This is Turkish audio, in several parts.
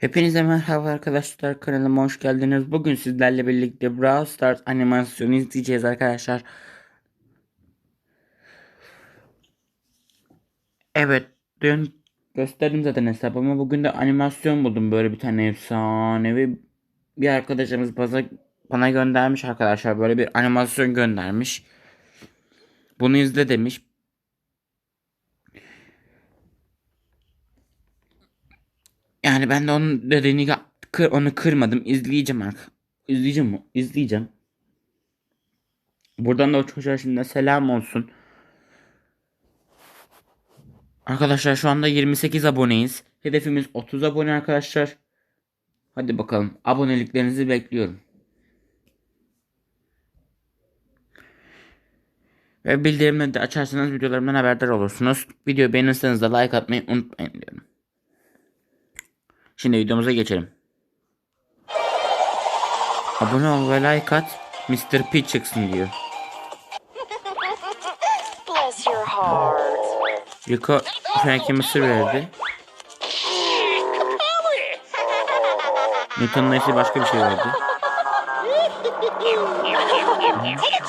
Hepinize merhaba arkadaşlar kanalıma hoş geldiniz. Bugün sizlerle birlikte Brawl Stars animasyonu izleyeceğiz arkadaşlar. Evet dün gösterdim zaten hesabımı. Bugün de animasyon buldum böyle bir tane efsanevi bir arkadaşımız bana, bana göndermiş arkadaşlar. Böyle bir animasyon göndermiş. Bunu izle demiş. Yani ben de onun dediğini kır, onu kırmadım. İzleyeceğim artık. İzleyeceğim mi? İzleyeceğim. Buradan da o çocuğa şimdi selam olsun. Arkadaşlar şu anda 28 aboneyiz. Hedefimiz 30 abone arkadaşlar. Hadi bakalım. Aboneliklerinizi bekliyorum. Ve bildirimleri de açarsanız videolarımdan haberdar olursunuz. Videoyu beğenirseniz de like atmayı unutmayın diyorum. Şimdi videomuza geçelim. Abone ol ve like at. Mr. P çıksın diyor. Bless your heart. Rico Frank'e mısır verdi. Newton'un ise başka bir şey verdi.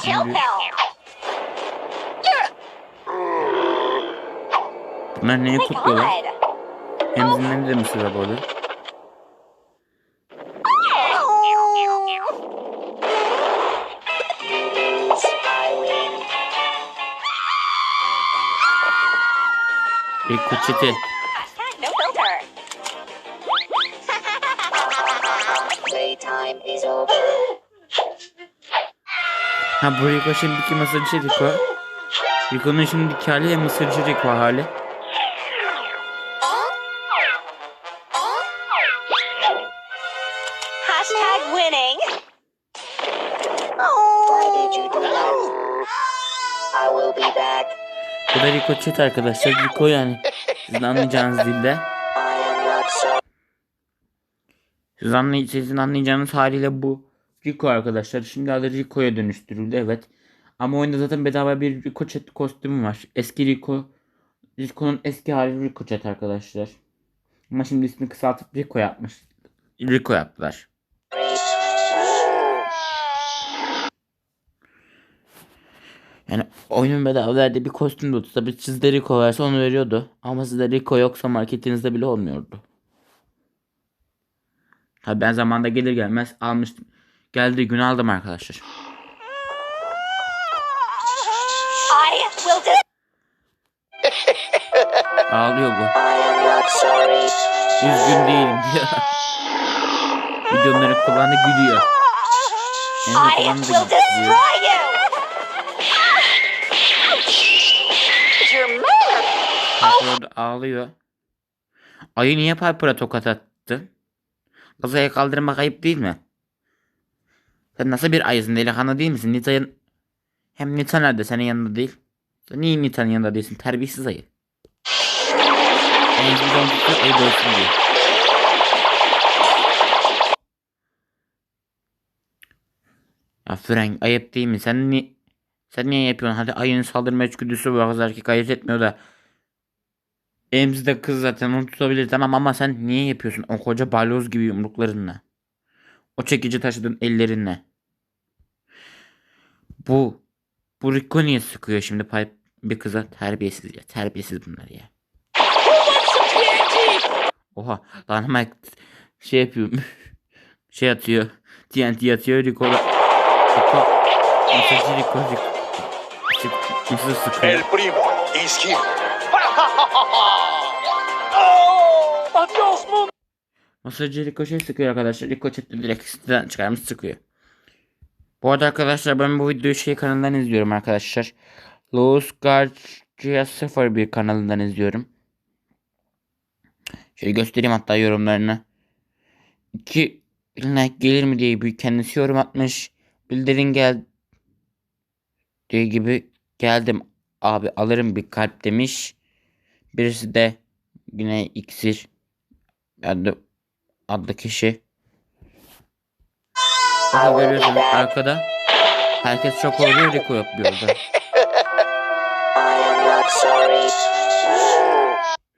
Pill. Bunlar neyi kutluyorlar? Emzinden de mısır var çete. Ha bu Rico şimdiki mısırcı Rico. Rico'nun şimdiki hali mısırcı Rico hali. Bu da Rico chat arkadaşlar. Rico yani. Sizin anlayacağınız dilde. Siz anlay sizin anlayacağınız haliyle bu Rico arkadaşlar. Şimdi adı Rico'ya dönüştürüldü evet. Ama oyunda zaten bedava bir Rico chat kostümü var. Eski Rico Rico'nun eski hali Rico chat arkadaşlar. Ama şimdi ismini kısaltıp Rico yapmış. Rico yaptılar. Yani oyunun bedava verdiği bir kostüm de tabi sizde Rico varsa onu veriyordu. Ama sizde Rico yoksa marketinizde bile olmuyordu. Tabi ben zamanda gelir gelmez almıştım. Geldiği gün aldım arkadaşlar. Ağlıyor bu. Üzgün değilim diyor. Videoları kullandı gülüyor. Emre I kullandı will Piper orada ağlıyor. Ayı niye Piper'a tokat attı? Kızaya kaldırmak ayıp değil mi? Sen nasıl bir ayısın delikanlı değil misin? Nita'nın... Hem Nita nerede senin yanında değil? Sen niye Nita'nın yanında değilsin? Terbiyesiz ayı. En güzel tutuyor ayı dövsün diyor. Ya Frank ayıp değil mi? Sen ni sen niye yapıyorsun? Hadi ayının saldırma içgüdüsü var. Kız erkek ayırt etmiyor da. Emzi de kız zaten onu tutabilir tamam ama sen niye yapıyorsun o koca balyoz gibi yumruklarınla? O çekici taşıdığın ellerinle. Bu bu Rico niye sıkıyor şimdi pipe bir kıza terbiyesiz ya terbiyesiz bunlar ya. Oha Dynamite şey yapıyor şey atıyor TNT atıyor Rico da Rico Mesajı Rico Rico Sık- Mısır sıkıyor. El Masajı Ricochet sıkıyor arkadaşlar. Ricochet de direkt siteden çıkarmış sıkıyor. Bu arada arkadaşlar ben bu videoyu şey kanalından izliyorum arkadaşlar. Lois Garcia 01 kanalından izliyorum. Şöyle göstereyim hatta yorumlarını. 2 like gelir mi diye bir kendisi yorum atmış. Bildirin gel diye gibi geldim abi alırım bir kalp demiş. Birisi de yine iksir adlı, adlı kişi. Burada görüyorsunuz arkada. Herkes çok oluyor Rico yok bir orada.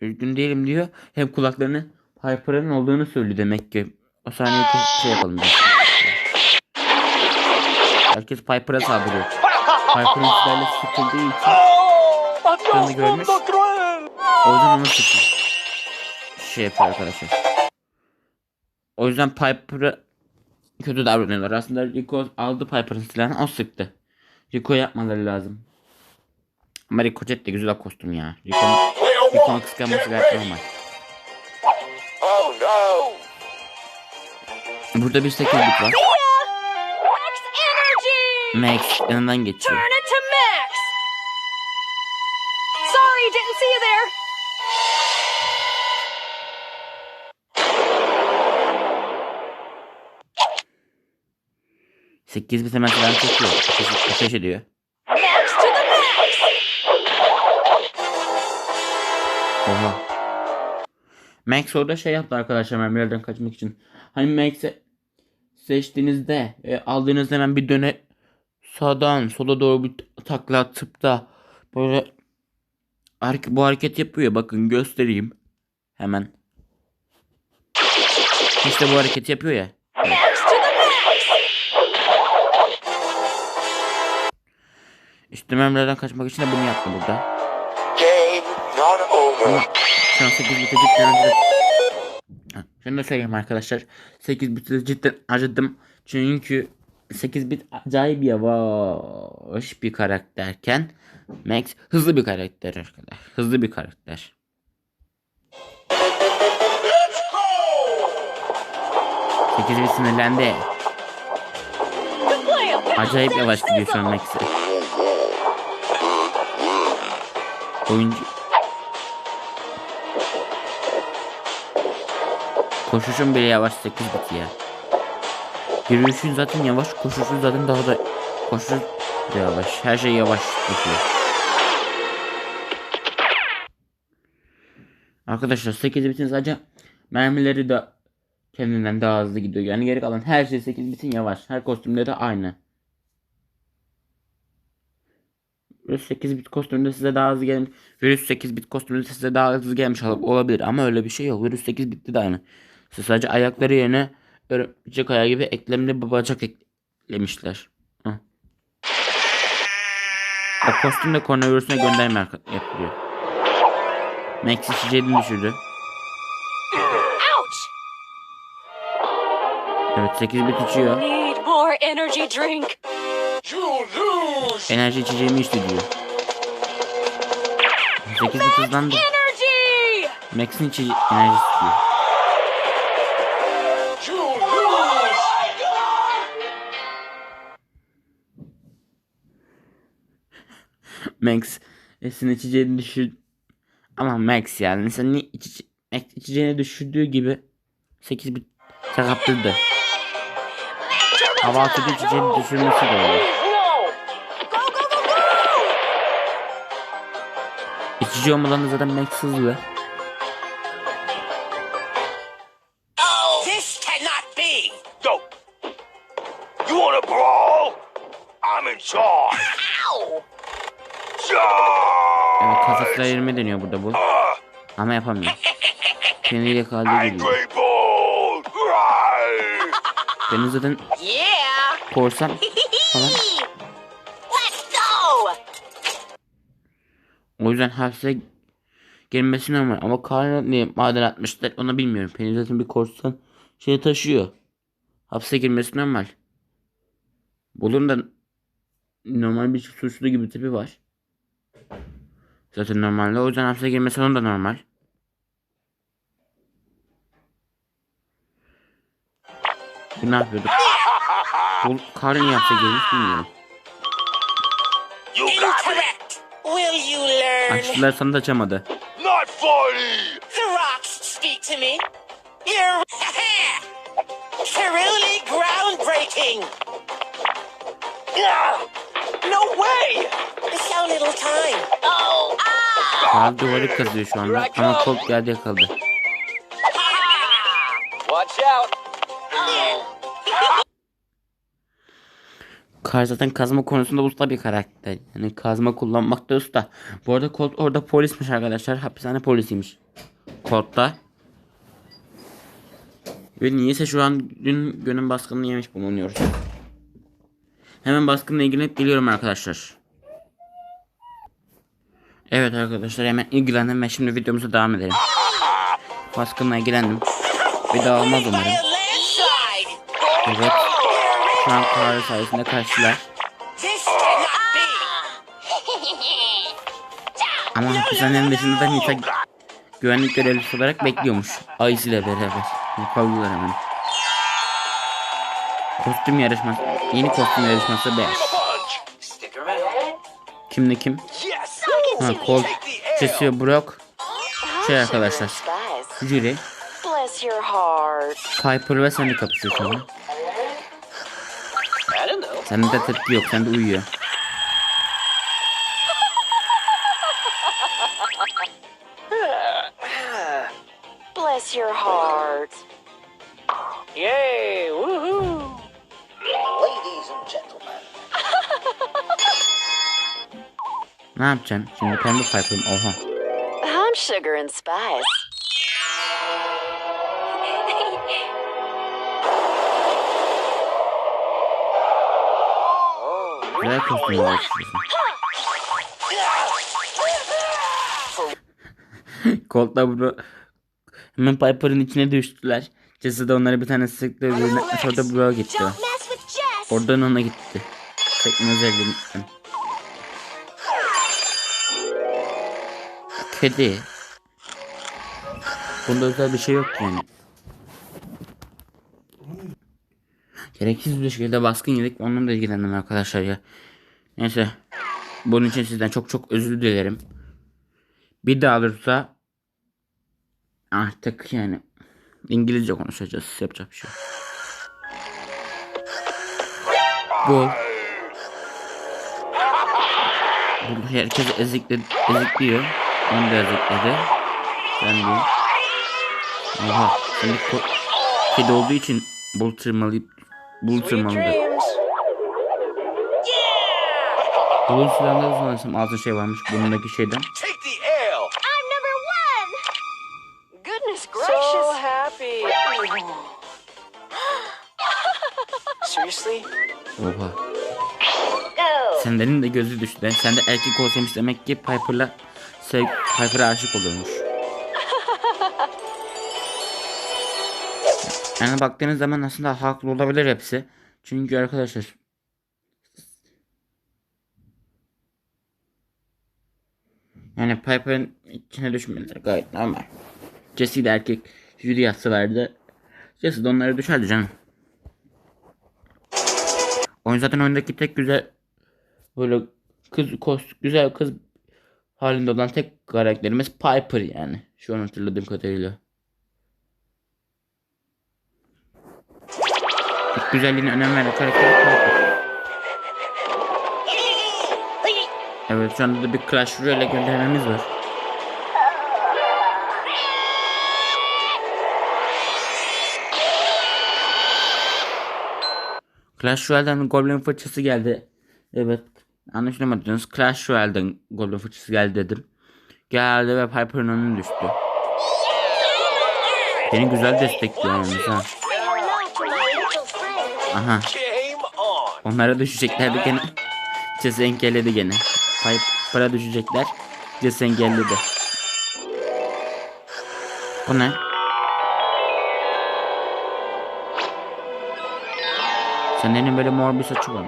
Üzgün değilim diyor. Hem kulaklarını Piper'ın olduğunu söylüyor demek ki. O saniye şey yapalım. biz. Herkes Piper'a saldırıyor. Piper'ın silahıyla sıkıldığı için canını görmüş. O yüzden onu sıkıyor. Şey yapıyor arkadaşlar. O yüzden Piper'a kötü davranıyorlar. Aslında Rico aldı Piper'ın silahını o sıktı. Rico yapmaları lazım. Ama Rico Jet de güzel kostüm ya. Rico'nun Rico'nun kıskanması gayet normal. No! Burada bir 8 bit var. Max yanından geçiyor. 8 bit hemen silahını çekiyor. Ateş, ediyor. Oha. Max orada şey yaptı arkadaşlar mermilerden kaçmak için. Hani Max'e seçtiğinizde e, aldığınız hemen bir döne sağdan sola doğru bir takla atıp da böyle bu hareket yapıyor. Bakın göstereyim. Hemen. İşte bu hareket yapıyor ya. İşte mermilerden kaçmak için de bunu yaptı burada. Şu an 8 biti cidden acıdım. Ha, Şunu da söyleyeyim arkadaşlar. 8 biti cidden acıdım. Çünkü 8 bit acayip yavaş bir karakterken Max hızlı bir karakter arkadaşlar. Hızlı bir karakter. 8 bit sinirlendi. Acayip yavaş gidiyor şu an Max'i. Oyuncu Koşuşun bile yavaş 8 bit ya. Yürüyüşün zaten yavaş, koşuşun zaten daha da koşuş da yavaş. Her şey yavaş gidiyor. Arkadaşlar 8 bitin sadece mermileri de kendinden daha hızlı gidiyor. Yani geri kalan her şey 8 bitin yavaş. Her kostümde de aynı. Virüs 8 bit kostümünde size daha hızlı gelmiş. Virüs 8 bit kostümünde size daha hızlı gelmiş ol- olabilir ama öyle bir şey yok. Virüs 8 bitti de aynı. Siz sadece ayakları yerine örümcek ayağı gibi eklemli bir bacak eklemişler. Hı. O kostüm de koronavirüsüne gönderme arka- yapılıyor. Max içeceğini düşürdü. Evet 8 bit içiyor. Need more energy drink. Enerji içeceğimi içti diyor. 8 bit hızlandı. Energy! Max'in içi enerjisi diyor. You lose! Max Esin içeceğini düşür ama Max yani sen ne iç, Max içeceğini düşürdüğü gibi 8 bit sakatladı. Hava atıcı içeceğini düşürmesi de öyle. No! Go, go, go, go! İçici olmadan da zaten Max hızlı. Oh! This cannot be! Go! You wanna brawl? I'm in charge! Ow! Evet kafasına yerime deniyor burada bu. Ah, Ama yapamıyor. Kendi yakaladığı gibi. Benim zaten Yeah! Korsan falan. O yüzden hapse girmesi normal. Ama Karnı niye maden atmışlar onu bilmiyorum. Penny bir korsan şey taşıyor. Hapse girmesi normal. Bunun da normal bir suçlu gibi tipi var. Zaten normalde. O yüzden hapse girmesi onun da normal. Ne yapıyorduk? Bu Karnı niye hapse girmiş bilmiyorum. You got me! Incorrect. Will you learn? Açtılar sana da açamadı. Not funny! The rocks speak to me. You're truly groundbreaking. No way! It's so little time. Oh! Ah! Kral duvarı kazıyor şu anda. Ama Colt geldi yakaladı. Watch out! Kar zaten kazma konusunda usta bir karakter. Yani kazma kullanmakta usta. Bu arada Colt orada polismiş arkadaşlar. Hapishane polisiymiş. Colt da. Ve niyeyse şu an dün günün baskınını yemiş bulunuyoruz. Hemen baskınla ilgilenip geliyorum arkadaşlar. Evet arkadaşlar hemen ilgilendim ve şimdi videomuza devam edelim. Baskınla ilgilendim. Bir daha olmaz umarım. Evet. An kararı sayesinde kaçtılar. Ama hapishanenin dışında da Nita güvenlik görevlisi olarak bekliyormuş. Ayşe ile beraber. Yakaladılar hemen. Kostüm yarışması. Yeni kostüm yarışması 5. Stick around. Kimle kim? Ha, Colt, Jesse ve Brock. Şey arkadaşlar. Jüri. Piper ve Sandy kapışıyor tabii. I. Sende de tepki yok. Sende uyuyor. Bless your heart. Yay! Woohoo! Ladies and gentlemen, Ne yapacaksın? Şimdi pembe Piper'ım. Oha. I'm Sugar and Spice. Güzel kostüm yarışıyorsun. Colt'la Bro hemen Piper'ın içine düştüler. Jesse de onlara bir tane sıktı. Sonra Bro gitti. Oradan ona gitti. Tekne özelliğinden. Kedi. Bunda özel bir şey yok yani. Gereksiz bir şekilde baskın yedik. Onunla da ilgilendim arkadaşlar ya. Neyse. Bunun için sizden çok çok özür dilerim. Bir daha olursa artık yani İngilizce konuşacağız. Yapacak bir şey yok. Bu. Bu herkes ezikli, ezikliyor. Onu da ezikledi. Ben de. Oha. Şimdi kedi olduğu için bul tırmalayıp bul tırmaladı. Bulun silahında da sanırsam altın şey varmış burnundaki şeyden. So happy. Seriously? Oha. Sendenin de gözü düştü. Sen de erkek olsaymış demek ki Piper'la Piper'a aşık oluyormuş. Yani baktığınız zaman aslında haklı olabilir hepsi. Çünkü arkadaşlar Yani Piper'ın içine düşmeleri gayet normal. Jesse de erkek jüri yazsalardı Jesse de onlara düşerdi canım. Oyun zaten oyundaki tek güzel böyle kız kos, güzel kız halinde olan tek karakterimiz Piper yani. Şu an hatırladığım kadarıyla. Güzelliğine önem veren karakter. Evet şu anda da bir Clash Royale göndermemiz var. Clash Royale'den Goblin fırçası geldi. Evet. Anlaşılamadınız. Clash Royale'den Goblin fırçası geldi dedim. Geldi ve Piper'ın önüne düştü. Beni güzel destekliyor yalnız ha. Aha. Onlara düşeceklerdi gene. Jesse engelledi gene. Piper'a düşecekler. Jesse engelledi. Bu ne? Senin böyle mor bir saçı var.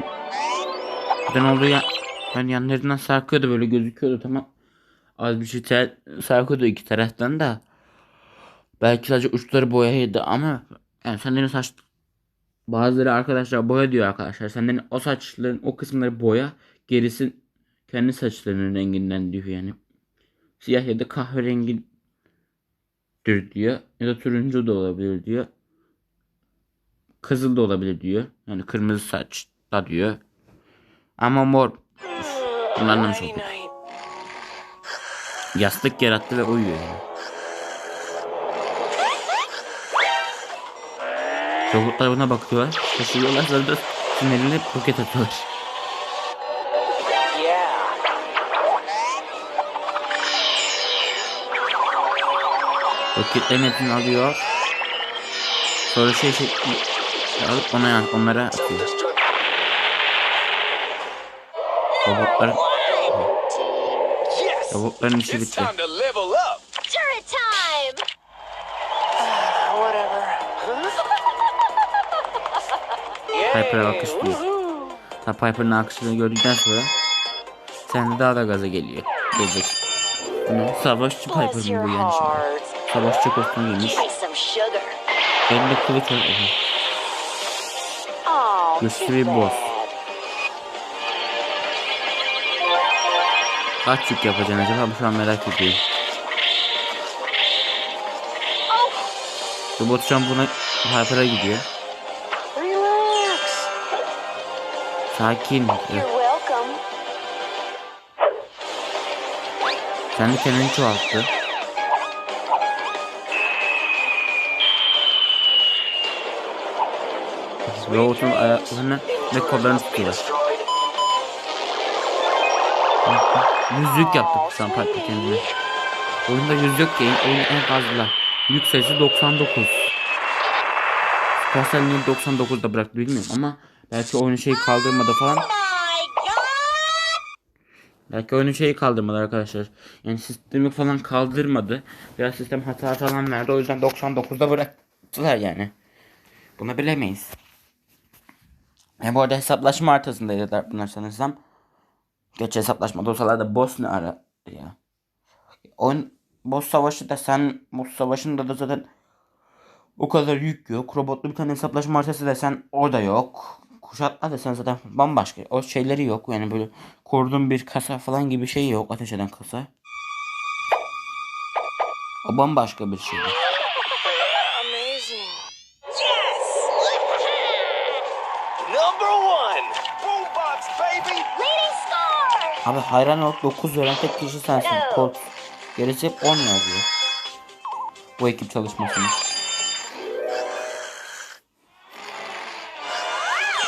Ben olduğu ya ben yanlarından sarkıyordu böyle gözüküyordu tamam. Az bir şey tel, sarkıyordu iki taraftan da. Belki sadece uçları boyaydı ama yani senden saç bazıları arkadaşlar boya diyor arkadaşlar. Senden o saçların o kısımları boya gerisi kendi saçlarının renginden diyor yani. Siyah ya da kahverengi diyor ya da turuncu da olabilir diyor. Kızıl da olabilir diyor. Yani kırmızı saç da diyor. Ama mor. Anlamış olduk. Yastık yarattı ve uyuyor yani. Robotlar buna bakıyorlar. Şaşırıyorlar da sinirlenip roket atıyorlar. Roketlerin hepsini alıyor. Sonra şey şey alıp ona onlara atıyor. Robotlar robotların işi bitti. time to level up! Turret time! Whatever. Piper'a alkışlıyor. Ta Piper'ın alkışını gördükten sonra sen de daha da gaza geliyor. Gelecek. Bu ne? Savaşçı Piper'ın your bu yani şimdi. Savaşçı kostümü giymiş. Elinde kılıç var. Oh, Güçlü too bir boss. Kaç yük yapacaksın acaba? Bu şu an merak ediyorum. Robot şu an buna Piper'a gidiyor. Sakin. Kendi kendini çoğalttı. Robotun ayaklarını ve kollarını tutuyor. Yüzlük yaptık an Piper kendine. Oyunda yüz yok ki. Oyun en fazla. Yük sayısı 99. Supercell niye 99'da bıraktı bilmiyorum ama belki oyunu şeyi kaldırmadı falan. Belki oyunu şeyi kaldırmadı arkadaşlar. Yani sistemi falan kaldırmadı. Biraz sistem hata falan verdi. O yüzden 99'da bıraktılar yani. Bunu bilemeyiz. E bu arada hesaplaşma haritasındaydılar bunlar sanırsam. Geç hesaplaşma dosyalarda boss ne ara ya. Oyun boss savaşı da sen boss savaşında da zaten o kadar yük yok. Robotlu bir tane hesaplaşma haritası desen o da yok. Kuşatma desen zaten bambaşka. O şeyleri yok. Yani böyle kurduğun bir kasa falan gibi şey yok. Ateş eden kasa. O bambaşka bir şey. Amazing. Number one! Boombox, baby! Leading score! Abi hayran olup 9 veren tek kişi sensin. Kod. Gerisi hep 10 yazıyor. Bu ekip çalışmasını.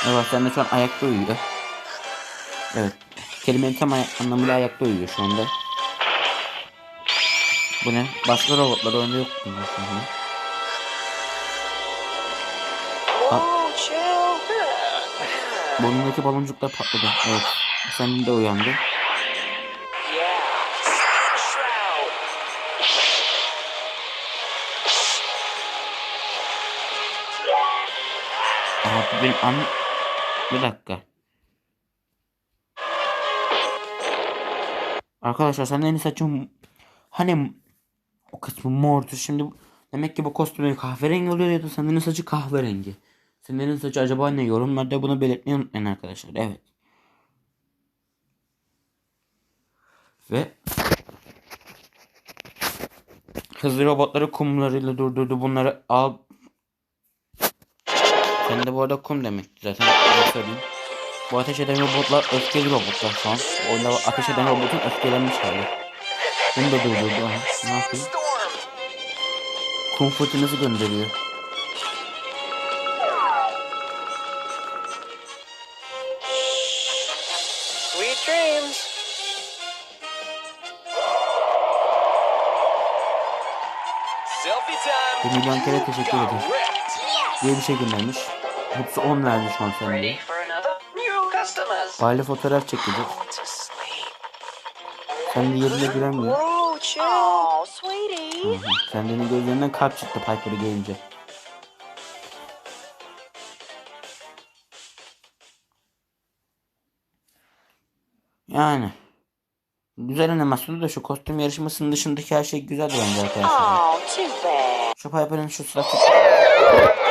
Evet sen de şu an ayakta uyuyor. Evet. Kelimenin tam anlamıyla ayakta uyuyor şu anda. Bu ne? Başka robotlar oyunda yok. Whoa, chill. Burnundaki baloncuklar patladı. Evet. Senin de uyandı. Abi benim an... Bir dakika. Arkadaşlar senin saçın hani o kısmı mordu şimdi demek ki bu kostümü kahverengi oluyor ya da senin saçı kahverengi. Senin saçı acaba ne yorumlarda bunu belirtmeyi unutmayın arkadaşlar evet. Ve hızlı robotları kumlarıyla durdurdu bunları al sen de bu arada kum demekti zaten. Ben söyleyeyim. Bu ateş eden robotlar öfkeli robotlar şu an. Oyunda ateş eden robotun öfkelenmiş hali. Bunu da durdurdu. Aha. Ne yapıyor? Storm. Kum fırtınası gönderiyor. Sweet dreams. Selfie time! Bir milyon kere teşekkür ederim. Diye bir şey göndermiş. Hepsi 10 verdi şu an sende. Ready for another? New customers. Aile fotoğraf. To sleep. Sen de yerine giremiyor. Chill. Oh. Kendi'nin gözlerinden kalp çıktı Piper'ı gelince. Yani. Güzel animasyonu da şu kostüm yarışmasının dışındaki her şey güzeldi bence arkadaşlar. Oh, too bad. Şu Piper'ın şu suratı...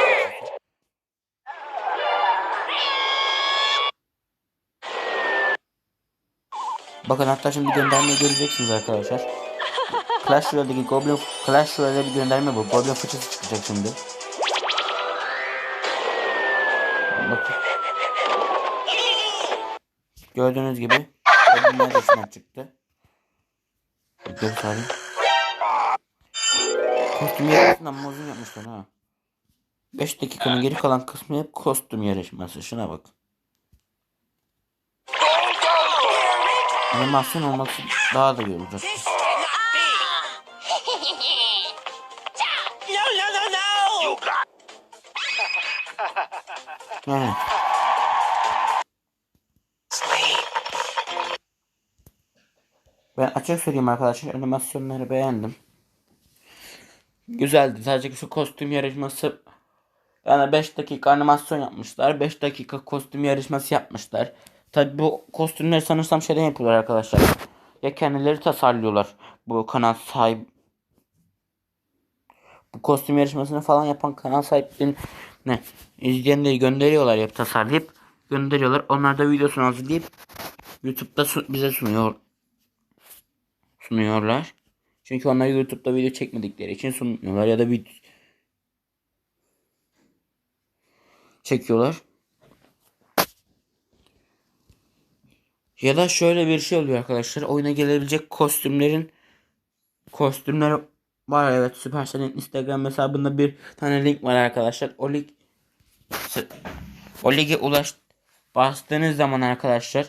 Bakın hatta şimdi bir göndermeyi göreceksiniz arkadaşlar. Clash Royale'deki Goblin Clash Royale'de bir gönderme bu. Goblin fıçısı çıkacak şimdi. Bakın. Gördüğünüz gibi Goblin'ler dışından çıktı. Göstereyim. Kostüm yarışmasından mozun yapmışlar ha. 5 dakikanın geri kalan kısmı hep kostüm yarışması. Şuna bak. Animasyon olması daha da iyi olacak. Yani. Ben açık söyleyeyim arkadaşlar animasyonları beğendim. Güzeldi. Sadece şu kostüm yarışması yani 5 dakika animasyon yapmışlar. 5 dakika kostüm yarışması yapmışlar. Tabi bu kostümleri sanırsam şeyden yapıyorlar arkadaşlar. Ya kendileri tasarlıyorlar. Bu kanal sahip bu kostüm yarışmasını falan yapan kanal sahiplerine ne izleyenleri gönderiyorlar ya tasarlayıp gönderiyorlar. Onlar da videosunu hazırlayıp YouTube'da su- bize sunuyor sunuyorlar. Çünkü onlar YouTube'da video çekmedikleri için sunmuyorlar ya da video çekiyorlar. Ya da şöyle bir şey oluyor arkadaşlar. Oyuna gelebilecek kostümlerin kostümler var evet Supercell'in Instagram hesabında bir tane link var arkadaşlar. O link o lige ulaş bastığınız zaman arkadaşlar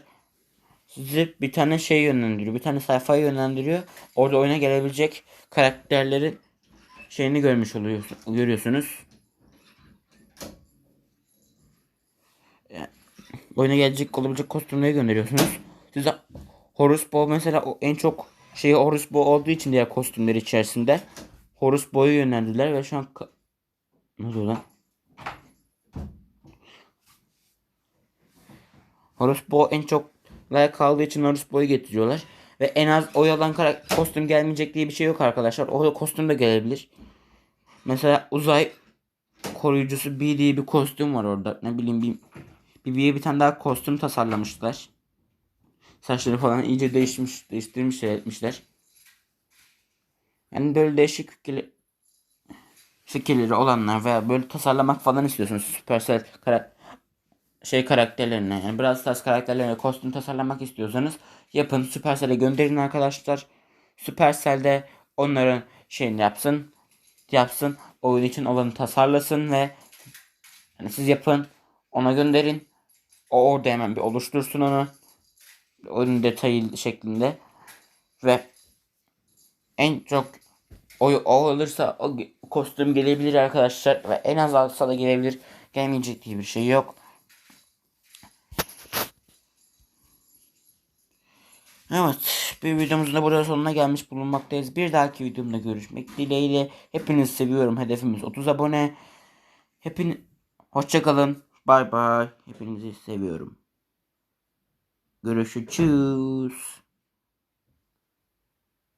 sizi bir tane şey yönlendiriyor. Bir tane sayfaya yönlendiriyor. Orada oyuna gelebilecek karakterlerin şeyini görmüş oluyorsunuz. Görüyorsunuz. Oyuna gelecek olabilecek kostümleri gönderiyorsunuz. Size Horus Bow mesela en çok şeyi Horus Bow olduğu için diğer kostümler içerisinde Horus Bow'u yönlendirdiler ve şu an ne oluyor lan? Horus Bow en çok like kaldığı için Horus Bow'u getiriyorlar. Ve en az oy alan kostüm gelmeyecek diye bir şey yok arkadaşlar. O kostüm de gelebilir. Mesela uzay koruyucusu B diye bir kostüm var orada. Ne bileyim bir BB'ye bir tane daha kostüm tasarlamışlar. Saçları falan iyice değişmiş, değiştirmişler, etmişler. Yani böyle değişik fikirli, fikirleri olanlar veya böyle tasarlamak falan istiyorsunuz. Supercell kara şey karakterlerine yani biraz Stars karakterlerine kostüm tasarlamak istiyorsanız yapın Supercell'e gönderin arkadaşlar. Supercell de onların şeyini yapsın. Yapsın. Oyun için olanı tasarlasın ve yani siz yapın. Ona gönderin. O orada hemen bir oluştursun onu. Oyun detayı şeklinde. Ve en çok oy o olursa o kostüm gelebilir arkadaşlar. Ve en az alsa da gelebilir. Gelmeyecek diye bir şey yok. Evet, bir videomuzun da burada sonuna gelmiş bulunmaktayız. Bir dahaki videomda görüşmek dileğiyle. Hepinizi seviyorum. Hedefimiz 30 abone. Hepin hoşça kalın. Bay bay. Hepinizi seviyorum. Görüşürüz.